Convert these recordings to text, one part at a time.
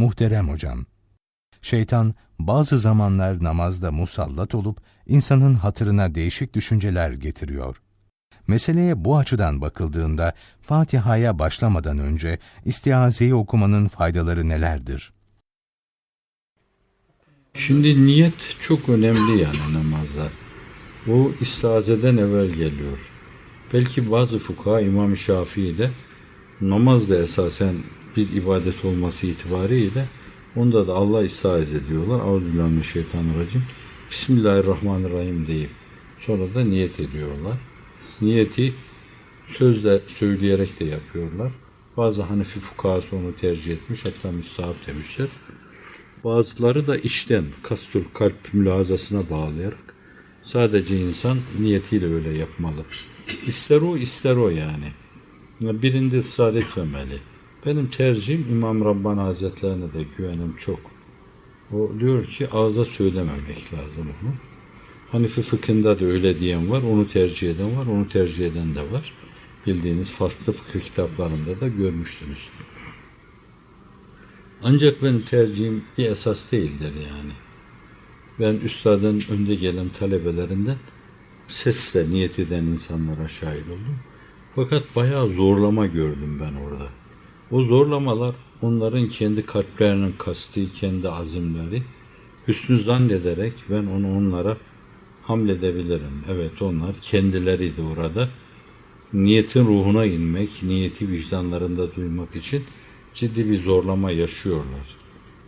Muhterem hocam, şeytan bazı zamanlar namazda musallat olup insanın hatırına değişik düşünceler getiriyor. Meseleye bu açıdan bakıldığında Fatiha'ya başlamadan önce istiazeyi okumanın faydaları nelerdir? Şimdi niyet çok önemli yani namazda. Bu istazeden evvel geliyor. Belki bazı fukaha İmam Şafii de namaz da esasen bir ibadet olması itibariyle onda da Allah istaiz ediyorlar. Euzubillahimineşşeytanirracim. Bismillahirrahmanirrahim deyip sonra da niyet ediyorlar. Niyeti sözle söyleyerek de yapıyorlar. Bazı Hanefi fukahası onu tercih etmiş hatta müstahap demişler. Bazıları da içten kastul kalp mülazasına bağlayarak sadece insan niyetiyle öyle yapmalı. İster o ister o yani. Birinde ısrar etmemeli. Benim tercihim İmam Rabbani Hazretlerine de güvenim çok. O diyor ki ağza söylememek lazım onu. Hanifi fıkhında da öyle diyen var, onu tercih eden var, onu tercih eden de var. Bildiğiniz farklı fıkıh kitaplarında da görmüştünüz. Ancak benim tercihim bir esas değildir yani. Ben üstadın önde gelen talebelerinden sesle niyet eden insanlara şahit oldum. Fakat bayağı zorlama gördüm ben orada. O zorlamalar onların kendi kalplerinin kasti, kendi azimleri hüsnü zannederek ben onu onlara hamledebilirim. Evet onlar kendileriydi orada. Niyetin ruhuna inmek, niyeti vicdanlarında duymak için ciddi bir zorlama yaşıyorlar.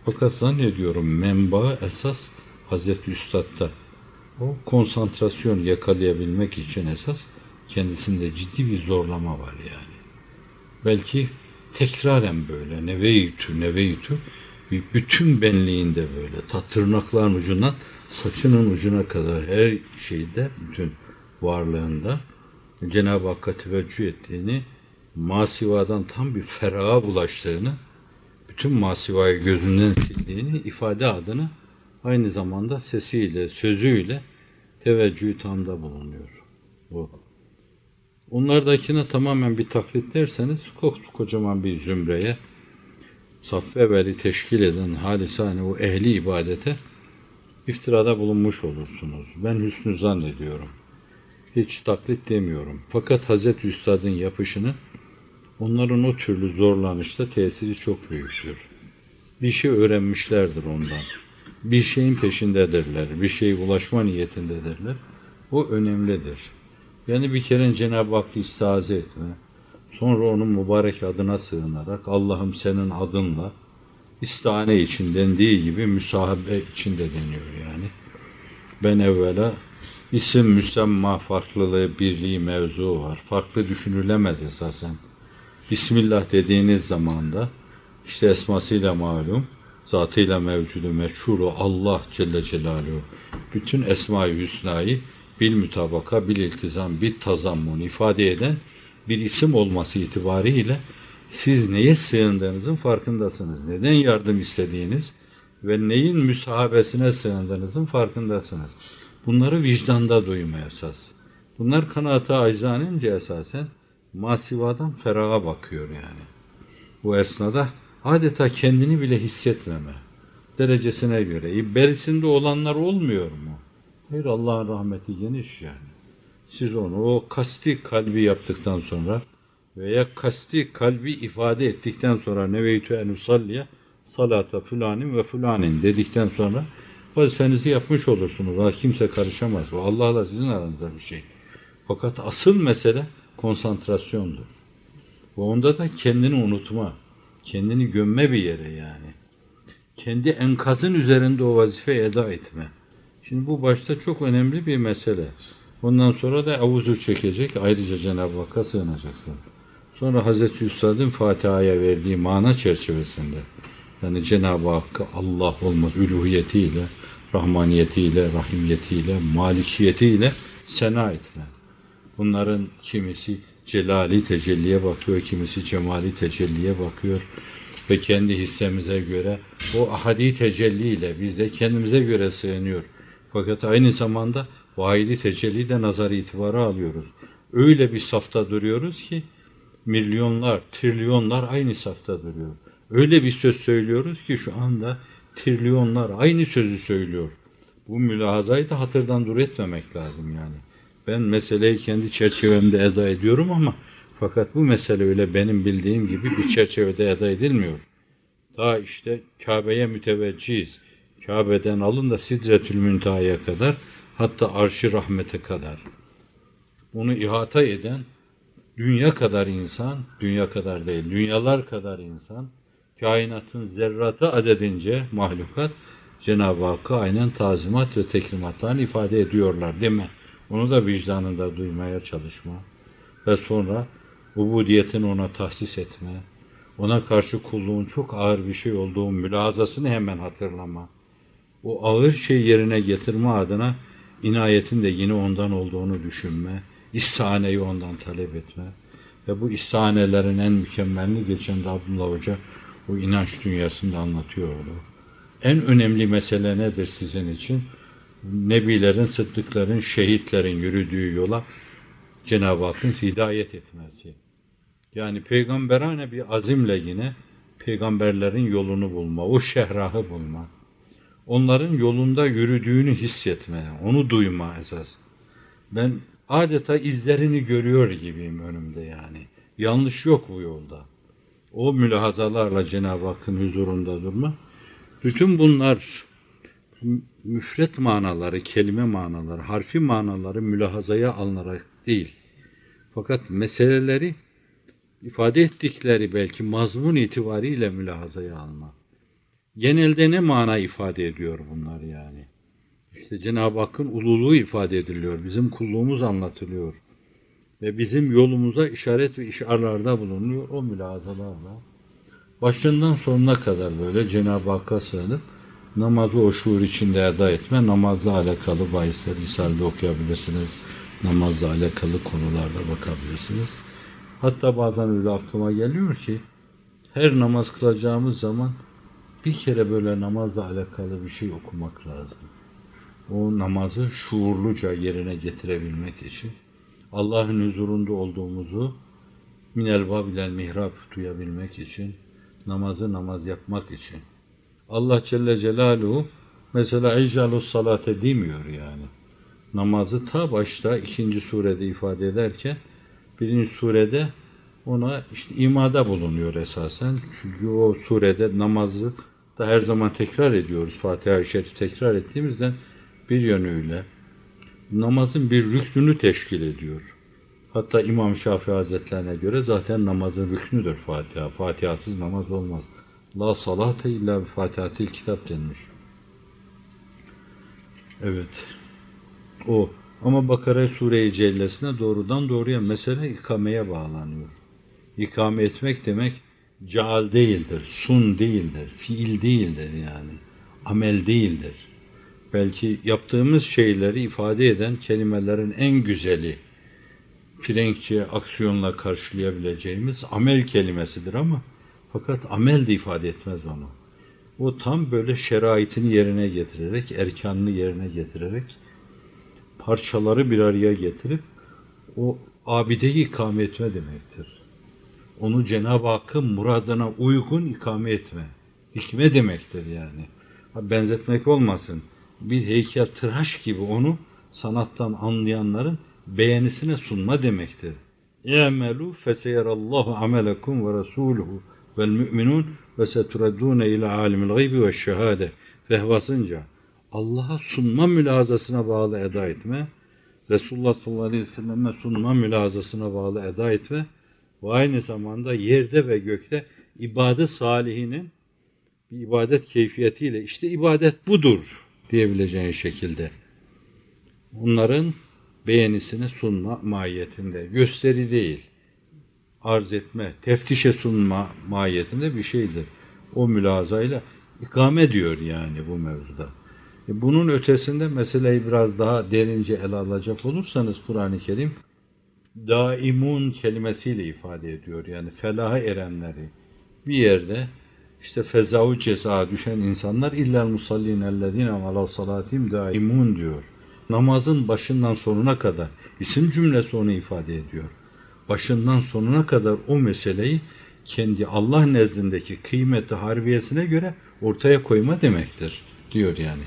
Fakat zannediyorum menba esas Hazreti Üstad'da. O konsantrasyon yakalayabilmek için esas kendisinde ciddi bir zorlama var yani. Belki tekraren böyle neveytü neveytü bütün benliğinde böyle ta tırnakların ucundan saçının ucuna kadar her şeyde bütün varlığında Cenab-ı Hakk'a teveccüh ettiğini masivadan tam bir feraha bulaştığını bütün masivayı gözünden sildiğini ifade adını aynı zamanda sesiyle, sözüyle teveccühü tamda bulunuyor. Bu. Onlardakine tamamen bir taklit derseniz kocaman bir zümreye saf evveli teşkil eden halisane o ehli ibadete iftirada bulunmuş olursunuz. Ben hüsnü zannediyorum. Hiç taklit demiyorum. Fakat Hazreti Üstad'ın yapışını onların o türlü zorlanışta tesiri çok büyüktür. Bir şey öğrenmişlerdir ondan. Bir şeyin peşindedirler. Bir şeye ulaşma niyetindedirler. O önemlidir. Yani bir kere Cenab-ı Hakk'ı istiaze etme. Sonra onun mübarek adına sığınarak Allah'ım senin adınla istihane için dendiği gibi müsahabe için de deniyor yani. Ben evvela isim müsemma farklılığı, birliği mevzu var. Farklı düşünülemez esasen. Bismillah dediğiniz zaman da işte esmasıyla malum, zatıyla mevcudu meçhulu Allah Celle Celaluhu. Bütün Esma-i Hüsna'yı bil mütabaka, bil iltizam, bil tazammun ifade eden bir isim olması itibariyle siz neye sığındığınızın farkındasınız. Neden yardım istediğiniz ve neyin müsahabesine sığındığınızın farkındasınız. Bunları vicdanda duyma esas. Bunlar kanaata aczanince esasen masivadan feraha bakıyor yani. Bu esnada adeta kendini bile hissetmeme derecesine göre. Berisinde olanlar olmuyor mu? Hayır Allah'ın rahmeti geniş yani. Siz onu o kasti kalbi yaptıktan sonra veya kasti kalbi ifade ettikten sonra neveytü en usalliye salata fulanin ve fulanin dedikten sonra vazifenizi yapmış olursunuz. Kimse karışamaz. Bu Allah'la sizin aranızda bir şey. Fakat asıl mesele konsantrasyondur. Ve onda da kendini unutma, kendini gömme bir yere yani. Kendi enkazın üzerinde o vazife eda etme. Şimdi bu başta çok önemli bir mesele. Ondan sonra da avuzu çekecek, ayrıca Cenab-ı Hakk'a sığınacaksın. Sonra Hazreti Üstad'ın Fatiha'ya verdiği mana çerçevesinde, yani Cenab-ı Hakk'a Allah olmaz, üluhiyetiyle, rahmaniyetiyle, rahimiyetiyle, malikiyetiyle sena etme. Bunların kimisi celali tecelliye bakıyor, kimisi cemali tecelliye bakıyor ve kendi hissemize göre o ahadi tecelliyle biz de kendimize göre sığınıyor. Fakat aynı zamanda vahidi tecelli de nazar itibara alıyoruz. Öyle bir safta duruyoruz ki milyonlar, trilyonlar aynı safta duruyor. Öyle bir söz söylüyoruz ki şu anda trilyonlar aynı sözü söylüyor. Bu mülahazayı da hatırdan dur etmemek lazım yani. Ben meseleyi kendi çerçevemde eda ediyorum ama fakat bu mesele öyle benim bildiğim gibi bir çerçevede eda edilmiyor. Ta işte Kabe'ye müteveccihiz. Kabe'den alın da Sidretül Müntaha'ya kadar hatta arş rahmete kadar. Bunu ihata eden dünya kadar insan, dünya kadar değil, dünyalar kadar insan, kainatın zerratı adedince mahlukat Cenab-ı Hakk'a aynen tazimat ve tekrimatlarını ifade ediyorlar değil mi? Onu da vicdanında duymaya çalışma ve sonra ubudiyetin ona tahsis etme, ona karşı kulluğun çok ağır bir şey olduğu mülazasını hemen hatırlama. O ağır şey yerine getirme adına inayetin de yine ondan olduğunu düşünme, istihaneyi ondan talep etme ve bu istihanelerin en mükemmelini geçen de Abdullah Hoca o inanç dünyasında anlatıyordu. En önemli mesele nedir sizin için? Nebilerin, sıddıkların, şehitlerin yürüdüğü yola Cenab-ı Hakk'ın hidayet etmesi. Yani peygamberane bir azimle yine peygamberlerin yolunu bulma, o şehrahı bulma. Onların yolunda yürüdüğünü hissetme, onu duyma esas. Ben adeta izlerini görüyor gibiyim önümde yani. Yanlış yok bu yolda. O mülahazalarla Cenab-ı Hakk'ın huzurunda durma. Bütün bunlar müfret manaları, kelime manaları, harfi manaları mülahazaya alınarak değil. Fakat meseleleri ifade ettikleri belki mazmun itibariyle mülahazaya alma. Genelde ne mana ifade ediyor bunlar yani? İşte Cenab-ı Hakk'ın ululuğu ifade ediliyor. Bizim kulluğumuz anlatılıyor. Ve bizim yolumuza işaret ve işarlarda bulunuyor o mülahazalarla. Başından sonuna kadar böyle Cenab-ı Hakk'a sığınıp namazı o şuur içinde eda etme, namazla alakalı bahisler Risale'de okuyabilirsiniz. Namazla alakalı konularda bakabilirsiniz. Hatta bazen öyle aklıma geliyor ki her namaz kılacağımız zaman bir kere böyle namazla alakalı bir şey okumak lazım. O namazı şuurluca yerine getirebilmek için Allah'ın huzurunda olduğumuzu minel babilel mihrab duyabilmek için namazı namaz yapmak için. Allah Celle Celaluhu mesela ecalus salate demiyor yani. Namazı ta başta ikinci surede ifade ederken birinci surede ona işte imada bulunuyor esasen. Çünkü o surede namazı da her zaman tekrar ediyoruz. Fatiha-i Şerif tekrar ettiğimizden bir yönüyle namazın bir rüknünü teşkil ediyor. Hatta İmam Şafii Hazretlerine göre zaten namazın rüknüdür Fatiha. Fatihasız namaz olmaz. La salate illa bi fatihatil kitap denmiş. Evet. O. Ama Bakara Sure-i Cellesine doğrudan doğruya mesele ikameye bağlanıyor. İkame etmek demek caal değildir, sun değildir, fiil değildir yani. Amel değildir. Belki yaptığımız şeyleri ifade eden kelimelerin en güzeli, Frenkçe aksiyonla karşılayabileceğimiz amel kelimesidir ama fakat amel de ifade etmez onu. O tam böyle şeraitini yerine getirerek, erkanını yerine getirerek, parçaları bir araya getirip o abideyi ikame etme demektir. Onu Cenab-ı Hakk'ın muradına uygun ikame etme. Dikme demektir yani. Benzetmek olmasın. Bir heykel tıraş gibi onu sanattan anlayanların beğenisine sunma demektir. İ'melu feseyerallahu amelekum ve rasuluhu vel müminun ve seturadune ila alimil gaybi ve şehade fehvasınca Allah'a sunma mülazasına bağlı eda etme, Resulullah sallallahu aleyhi ve selleme sunma mülazasına bağlı eda etme ve aynı zamanda yerde ve gökte ibadet salihinin bir ibadet keyfiyetiyle işte ibadet budur diyebileceğin şekilde onların beğenisini sunma mahiyetinde gösteri değil arz etme, teftişe sunma mahiyetinde bir şeydir. O mülazayla ikame diyor yani bu mevzuda. E bunun ötesinde meseleyi biraz daha derince ele alacak olursanız Kur'an-ı Kerim daimun kelimesiyle ifade ediyor. Yani felaha erenleri bir yerde işte fezavu ceza düşen insanlar illel musallin ellezine ala salatim daimun diyor. Namazın başından sonuna kadar isim cümlesi onu ifade ediyor başından sonuna kadar o meseleyi kendi Allah nezdindeki kıymeti harbiyesine göre ortaya koyma demektir diyor yani.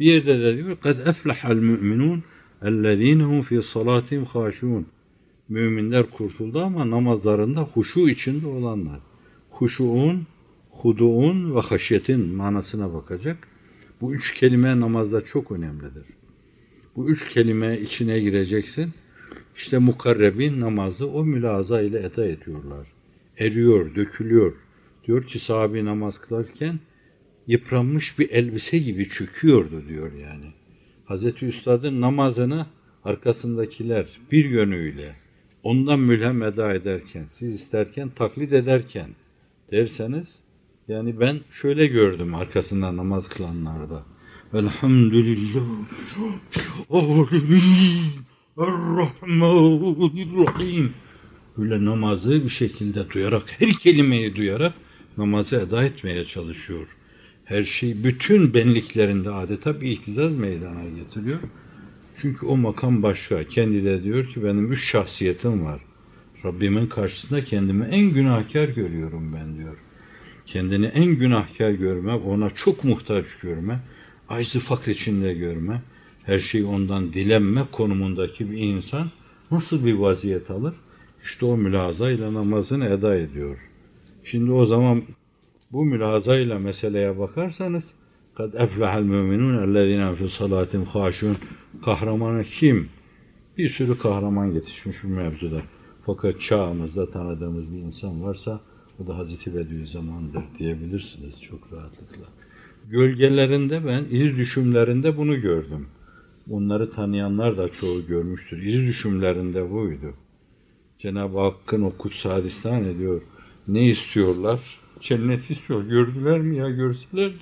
Bir yerde de diyor kad eflahal müminun ellezine hum fi salatihim haşun. Müminler kurtuldu ama namazlarında huşu içinde olanlar. Huşuun, huduun ve haşyetin manasına bakacak. Bu üç kelime namazda çok önemlidir. Bu üç kelime içine gireceksin. İşte mukarrebin namazı o mülaza ile eda ediyorlar. Eriyor, dökülüyor. Diyor ki sahabi namaz kılarken yıpranmış bir elbise gibi çöküyordu diyor yani. Hazreti Üstad'ın namazını arkasındakiler bir yönüyle ondan mülhem eda ederken, siz isterken taklit ederken derseniz yani ben şöyle gördüm arkasında namaz kılanlarda. Elhamdülillah. Rahim. Böyle namazı bir şekilde duyarak, her kelimeyi duyarak namazı eda etmeye çalışıyor. Her şey bütün benliklerinde adeta bir ihtizaz meydana getiriyor. Çünkü o makam başka. Kendi de diyor ki benim üç şahsiyetim var. Rabbimin karşısında kendimi en günahkar görüyorum ben diyor. Kendini en günahkar görme, ona çok muhtaç görme, acı fakr içinde görme, her şeyi ondan dilenme konumundaki bir insan nasıl bir vaziyet alır? İşte o mülaza ile namazını eda ediyor. Şimdi o zaman bu mülaza ile meseleye bakarsanız kad eflahal müminun ellezine fi salatim haşun kahramanı kim? Bir sürü kahraman yetişmiş bu mevzuda. Fakat çağımızda tanıdığımız bir insan varsa o da Hazreti Bediüzzaman'dır diyebilirsiniz çok rahatlıkla. Gölgelerinde ben iz düşümlerinde bunu gördüm. Onları tanıyanlar da çoğu görmüştür. İz düşümlerinde buydu. Cenab-ı Hakk'ın o kutsal ediyor. Ne istiyorlar? Cennet istiyor. Gördüler mi ya görseler?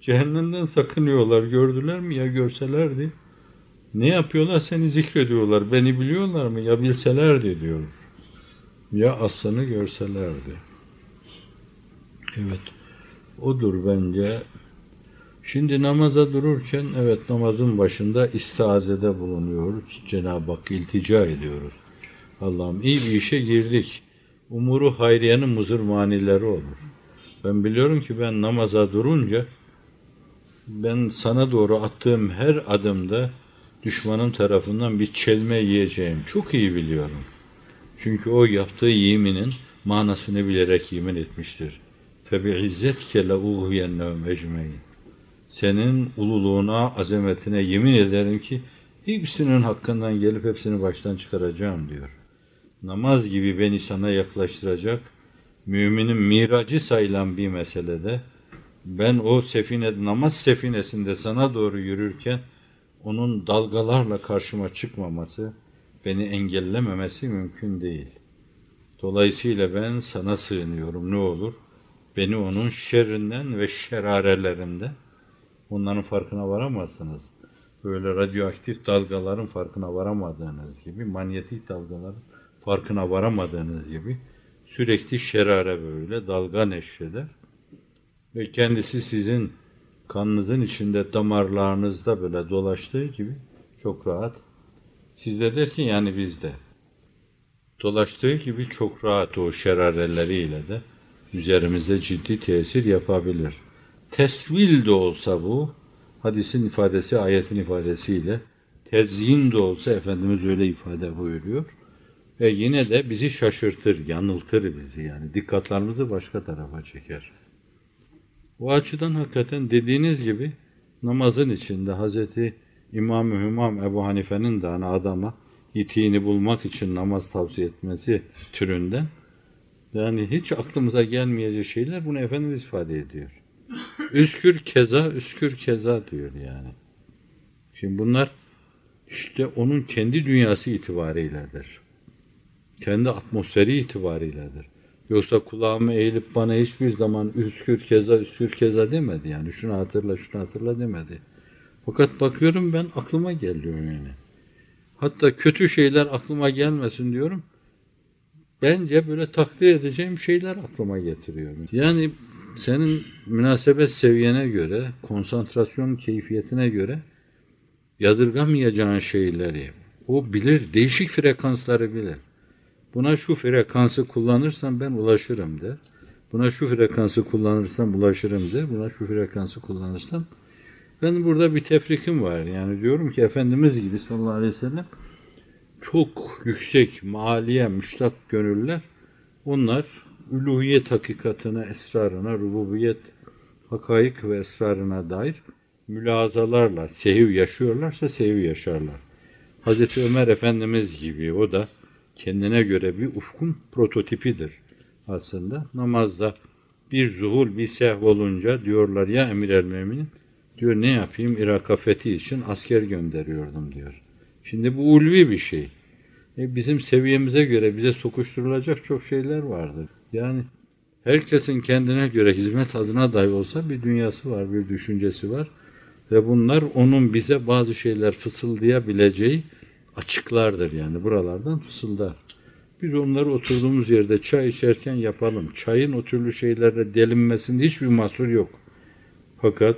Cehennemden sakınıyorlar. Gördüler mi ya görselerdi? Ne yapıyorlar? Seni zikrediyorlar. Beni biliyorlar mı? Ya bilselerdi diyor. Ya aslanı görselerdi. Evet. Odur bence. Şimdi namaza dururken evet namazın başında istazede bulunuyoruz. Cenab-ı Hakk'a iltica ediyoruz. Allah'ım iyi bir işe girdik. Umuru hayriyenin muzur manileri olur. Ben biliyorum ki ben namaza durunca ben sana doğru attığım her adımda düşmanın tarafından bir çelme yiyeceğim. Çok iyi biliyorum. Çünkü o yaptığı yeminin manasını bilerek yemin etmiştir. فَبِعِزَّتْكَ لَاُغْوِيَنَّهُمْ اَجْمَيْنِ Senin ululuğuna, azametine yemin ederim ki hepsinin hakkından gelip hepsini baştan çıkaracağım diyor. Namaz gibi beni sana yaklaştıracak, müminin miracı sayılan bir meselede, ben o sefine, namaz sefinesinde sana doğru yürürken, onun dalgalarla karşıma çıkmaması, beni engellememesi mümkün değil. Dolayısıyla ben sana sığınıyorum ne olur? Beni onun şerrinden ve şerarelerinden onların farkına varamazsınız. Böyle radyoaktif dalgaların farkına varamadığınız gibi, manyetik dalgaların farkına varamadığınız gibi sürekli şerare böyle dalga neşreder. Ve kendisi sizin kanınızın içinde damarlarınızda böyle dolaştığı gibi çok rahat. Sizde derken yani bizde. Dolaştığı gibi çok rahat o şerareleriyle de üzerimize ciddi tesir yapabilir. Tesvil de olsa bu, hadisin ifadesi, ayetin ifadesiyle, tezyin de olsa Efendimiz öyle ifade buyuruyor. Ve yine de bizi şaşırtır, yanıltır bizi yani. Dikkatlerimizi başka tarafa çeker. O açıdan hakikaten dediğiniz gibi namazın içinde Hazreti İmam-ı Hümam Ebu Hanife'nin de hani adama itiğini bulmak için namaz tavsiye etmesi türünden yani hiç aklımıza gelmeyecek şeyler bunu Efendimiz ifade ediyor. Üskür keza, üskür keza diyor yani. Şimdi bunlar işte onun kendi dünyası itibariyledir. Kendi atmosferi itibariyledir. Yoksa kulağımı eğilip bana hiçbir zaman üskür keza, üskür keza demedi yani. Şunu hatırla, şunu hatırla demedi. Fakat bakıyorum ben aklıma geliyor yani. Hatta kötü şeyler aklıma gelmesin diyorum. Bence böyle takdir edeceğim şeyler aklıma getiriyor. Yani senin münasebet seviyene göre, konsantrasyon keyfiyetine göre yadırgamayacağın şeyleri o bilir, değişik frekansları bilir. Buna şu frekansı kullanırsam ben ulaşırım der. Buna şu frekansı kullanırsam ulaşırım der. Buna şu frekansı kullanırsam ben burada bir tefrikim var. Yani diyorum ki Efendimiz gibi sallallahu aleyhi ve sellem çok yüksek maliye müştak gönüller onlar üluhiyet hakikatine, esrarına, rububiyet hakaik ve esrarına dair mülazalarla sehiv yaşıyorlarsa sehiv yaşarlar. Hazreti Ömer Efendimiz gibi o da kendine göre bir ufkun prototipidir aslında. Namazda bir zuhul, bir sehv olunca diyorlar ya emir el müminin diyor ne yapayım Irak'a fethi için asker gönderiyordum diyor. Şimdi bu ulvi bir şey. E bizim seviyemize göre bize sokuşturulacak çok şeyler vardır. Yani herkesin kendine göre hizmet adına dahi olsa bir dünyası var, bir düşüncesi var. Ve bunlar onun bize bazı şeyler fısıldayabileceği açıklardır yani buralardan fısıldar. Biz onları oturduğumuz yerde çay içerken yapalım. Çayın o türlü şeylerle delinmesinde hiçbir mahsur yok. Fakat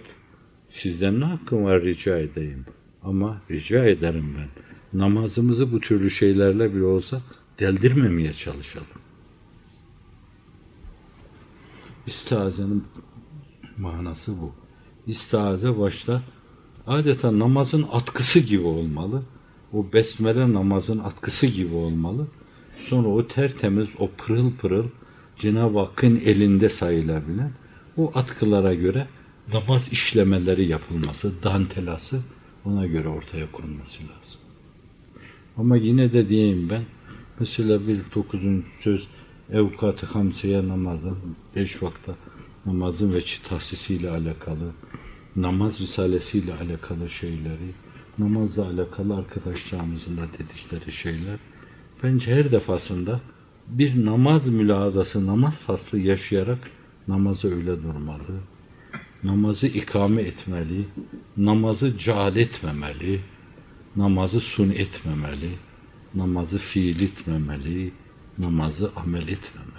sizden ne hakkım var rica edeyim. Ama rica ederim ben. Namazımızı bu türlü şeylerle bile olsa deldirmemeye çalışalım. İstiazenin manası bu. İstiaze başta adeta namazın atkısı gibi olmalı. O besmele namazın atkısı gibi olmalı. Sonra o tertemiz, o pırıl pırıl Cenab-ı Hakk'ın elinde sayılabilen o atkılara göre namaz işlemeleri yapılması, dantelası ona göre ortaya konması lazım. Ama yine de diyeyim ben, mesela bir dokuzuncu söz evkat-ı hamsiye namazın, beş vakta namazın ve tahsisiyle alakalı, namaz risalesiyle alakalı şeyleri, namazla alakalı arkadaşlarımızın da dedikleri şeyler, bence her defasında bir namaz mülazası, namaz faslı yaşayarak namazı öyle durmalı, namazı ikame etmeli, namazı caal etmemeli, namazı sun etmemeli, namazı fiil etmemeli, namazı amel etmemeli.